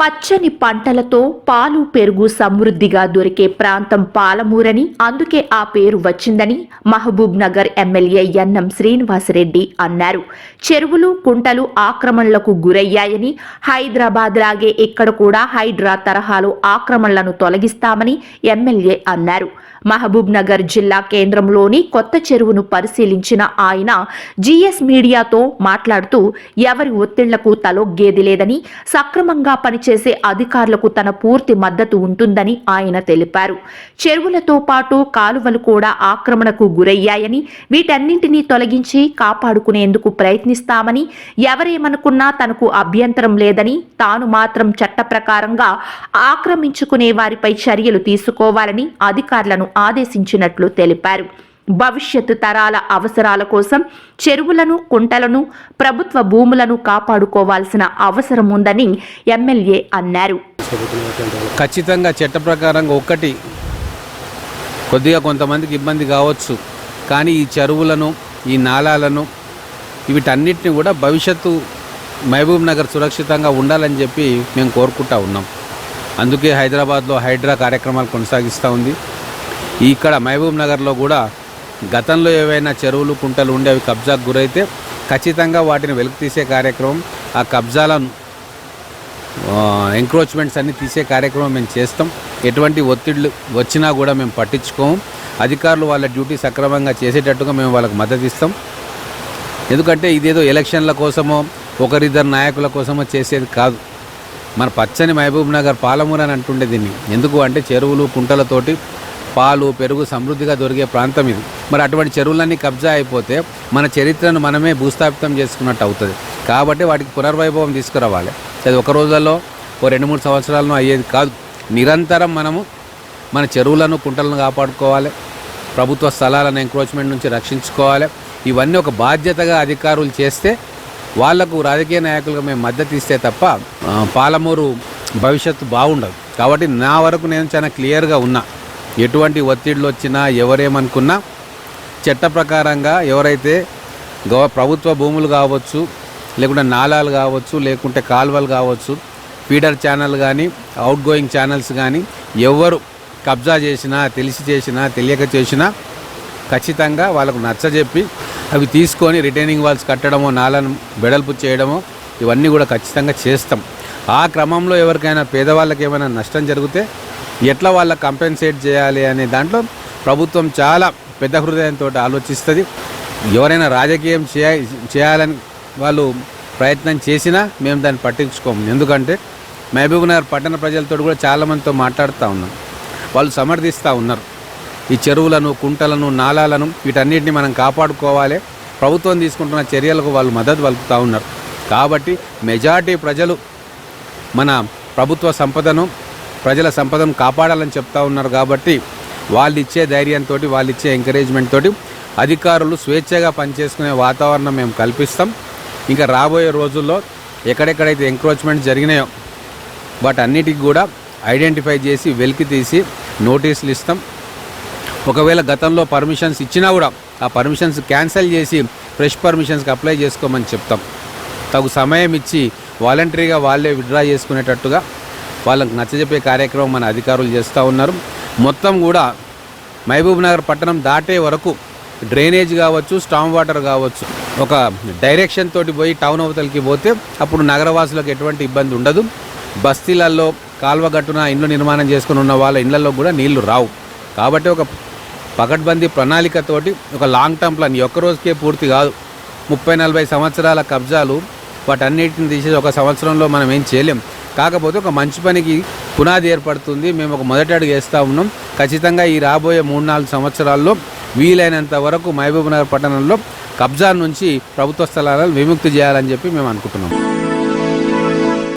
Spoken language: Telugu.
పచ్చని పంటలతో పాలు పెరుగు సమృద్ధిగా దొరికే ప్రాంతం పాలమూరని అందుకే ఆ పేరు వచ్చిందని మహబూబ్ నగర్ ఎమ్మెల్యే ఎన్ఎం శ్రీనివాసరెడ్డి అన్నారు. చెరువులు కుంటలు ఆక్రమణలకు గురయ్యాయని హైదరాబాద్ లాగే ఇక్కడ కూడా హైడ్రా తరహాలో ఆక్రమణలను తొలగిస్తామని ఎమ్మెల్యే అన్నారు. మహబూబ్ నగర్ జిల్లా కేంద్రంలోని కొత్త చెరువును పరిశీలించిన ఆయన జీఎస్ మీడియాతో మాట్లాడుతూ ఎవరి ఒత్తిళ్ళకు తలొగ్గేది లేదని సక్రమంగా చేసే అధికారులకు తన పూర్తి మద్దతు ఉంటుందని ఆయన తెలిపారు. చెరువులతో పాటు కాలువలు కూడా ఆక్రమణకు గురయ్యాయని వీటన్నింటినీ తొలగించి కాపాడుకునేందుకు ప్రయత్నిస్తామని ఎవరేమనుకున్నా తనకు అభ్యంతరం లేదని తాను మాత్రం చట్ట ప్రకారంగా ఆక్రమించుకునే వారిపై చర్యలు తీసుకోవాలని అధికారులను ఆదేశించినట్లు తెలిపారు. భవిష్యత్తు తరాల అవసరాల కోసం చెరువులను కుంటలను ప్రభుత్వ భూములను కాపాడుకోవాల్సిన అవసరం ఉందని ఎమ్మెల్యే అన్నారు. ఖచ్చితంగా చట్ట ప్రకారంగా ఒక్కటి కొద్దిగా కొంతమందికి ఇబ్బంది కావచ్చు. కానీ ఈ చెరువులను ఈ నాలాలను వీటన్నిటిని కూడా భవిష్యత్తు మహబూబ్ నగర్ సురక్షితంగా ఉండాలని చెప్పి మేము కోరుకుంటా ఉన్నాం. అందుకే హైదరాబాద్లో హైడ్రా కార్యక్రమాలు కొనసాగిస్తూ ఉంది. ఇక్కడ మహబూబ్ నగర్లో కూడా గతంలో ఏవైనా చెరువులు కుంటలు ఉండే అవి కబ్జాకు గురైతే ఖచ్చితంగా వాటిని వెలుగు తీసే కార్యక్రమం ఆ కబ్జాలను ఎంక్రోచ్మెంట్స్ అన్నీ తీసే కార్యక్రమం మేము చేస్తాం. ఎటువంటి ఒత్తిళ్ళు వచ్చినా కూడా మేము పట్టించుకోము. అధికారులు వాళ్ళ డ్యూటీ సక్రమంగా చేసేటట్టుగా మేము వాళ్ళకి మద్దతు ఇస్తాం. ఎందుకంటే ఇదేదో ఎలక్షన్ల కోసమో ఒకరిద్దరు నాయకుల కోసమో చేసేది కాదు. మన పచ్చని మహబూబ్ నగర్ పాలమూరు అని అంటుండే దీన్ని. ఎందుకు అంటే చెరువులు కుంటలతోటి పాలు పెరుగు సమృద్ధిగా దొరికే ప్రాంతం ఇది. మరి అటువంటి చెరువులన్నీ కబ్జా అయిపోతే మన చరిత్రను మనమే భూస్థాపితం చేసుకున్నట్టు అవుతుంది. కాబట్టి వాటికి పునర్వైభవం తీసుకురావాలి. అది ఒక రోజుల్లో ఓ రెండు మూడు సంవత్సరాలను అయ్యేది కాదు. నిరంతరం మనము మన చెరువులను కుంటలను కాపాడుకోవాలి. ప్రభుత్వ స్థలాలను ఎంక్రోచ్మెంట్ నుంచి రక్షించుకోవాలి. ఇవన్నీ ఒక బాధ్యతగా అధికారులు చేస్తే వాళ్ళకు రాజకీయ నాయకులుగా మేము మద్దతు ఇస్తే తప్ప పాలమూరు భవిష్యత్తు బాగుండదు. కాబట్టి నా వరకు నేను చాలా క్లియర్గా ఉన్నా. ఎటువంటి ఒత్తిళ్ళు వచ్చినా ఎవరేమనుకున్నా చట్ట ప్రకారంగా ఎవరైతే గవ ప్రభుత్వ భూములు కావచ్చు లేకుంటే నాలాలు కావచ్చు లేకుంటే కాలువలు కావచ్చు ఫీడర్ ఛానల్ కానీ అవుట్ గోయింగ్ ఛానల్స్ కానీ ఎవరు కబ్జా చేసినా తెలిసి చేసినా తెలియక చేసినా ఖచ్చితంగా వాళ్ళకు నచ్చజెప్పి అవి తీసుకొని రిటైనింగ్ వాల్స్ కట్టడమో నాలను వెడల్పు చేయడమో ఇవన్నీ కూడా ఖచ్చితంగా చేస్తాం. ఆ క్రమంలో ఎవరికైనా పేదవాళ్ళకి ఏమైనా నష్టం జరిగితే ఎట్లా వాళ్ళ కంపెన్సేట్ చేయాలి అనే దాంట్లో ప్రభుత్వం చాలా పెద్ద హృదయంతో ఆలోచిస్తుంది. ఎవరైనా రాజకీయం చేయ చేయాలని వాళ్ళు ప్రయత్నం చేసినా మేము దాన్ని పట్టించుకోము. ఎందుకంటే మహబూబ్ నగర్ పట్టణ ప్రజలతో కూడా చాలామందితో మాట్లాడుతూ ఉన్నాం. వాళ్ళు సమర్థిస్తూ ఉన్నారు. ఈ చెరువులను కుంటలను నాలాలను వీటన్నిటిని మనం కాపాడుకోవాలి. ప్రభుత్వం తీసుకుంటున్న చర్యలకు వాళ్ళు మద్దతు పలుకుతూ ఉన్నారు. కాబట్టి మెజారిటీ ప్రజలు మన ప్రభుత్వ సంపదను ప్రజల సంపదను కాపాడాలని చెప్తా ఉన్నారు కాబట్టి వాళ్ళు ఇచ్చే ధైర్యంతో వాళ్ళు ఇచ్చే ఎంకరేజ్మెంట్ తోటి అధికారులు స్వేచ్ఛగా పనిచేసుకునే వాతావరణం మేము కల్పిస్తాం. ఇంకా రాబోయే రోజుల్లో ఎక్కడెక్కడైతే ఎంక్రోచ్మెంట్ జరిగినాయో వాటన్నిటికి కూడా ఐడెంటిఫై చేసి వెలికి తీసి నోటీసులు ఇస్తాం. ఒకవేళ గతంలో పర్మిషన్స్ ఇచ్చినా కూడా ఆ పర్మిషన్స్ క్యాన్సిల్ చేసి ఫ్రెష్ పర్మిషన్స్కి అప్లై చేసుకోమని చెప్తాం. తగు సమయం ఇచ్చి వాలంటరీగా వాళ్ళే విత్డ్రా చేసుకునేటట్టుగా వాళ్ళకి నచ్చజెప్పే కార్యక్రమం మన అధికారులు చేస్తూ ఉన్నారు. మొత్తం కూడా మహబూబ్ నగర్ పట్టణం దాటే వరకు డ్రైనేజ్ కావచ్చు స్టామ్ వాటర్ కావచ్చు ఒక డైరెక్షన్ తోటి పోయి టౌన్ అవతలకి పోతే అప్పుడు నగరవాసులకు ఎటువంటి ఇబ్బంది ఉండదు. బస్తీలలో కాల్వ గట్టున ఇండ్లు నిర్మాణం చేసుకుని ఉన్న వాళ్ళ ఇళ్ళలో కూడా నీళ్ళు రావు. కాబట్టి ఒక పకడ్బందీ ప్రణాళికతోటి ఒక లాంగ్ టర్మ్ ప్లాన్ ఒక్క రోజుకే పూర్తి కాదు. ముప్పై నలభై సంవత్సరాల కబ్జాలు వాటన్నిటిని తీసేసి ఒక సంవత్సరంలో మనం ఏం చేయలేం. కాకపోతే ఒక మంచి పనికి పునాది ఏర్పడుతుంది. మేము ఒక మొదటి అడుగు వేస్తూ ఉన్నాం. ఖచ్చితంగా ఈ రాబోయే మూడు నాలుగు సంవత్సరాల్లో వీలైనంత వరకు మహబూబ్నగర్ పట్టణంలో కబ్జా నుంచి ప్రభుత్వ స్థలాలను విముక్తి చేయాలని చెప్పి మేము అనుకుంటున్నాం.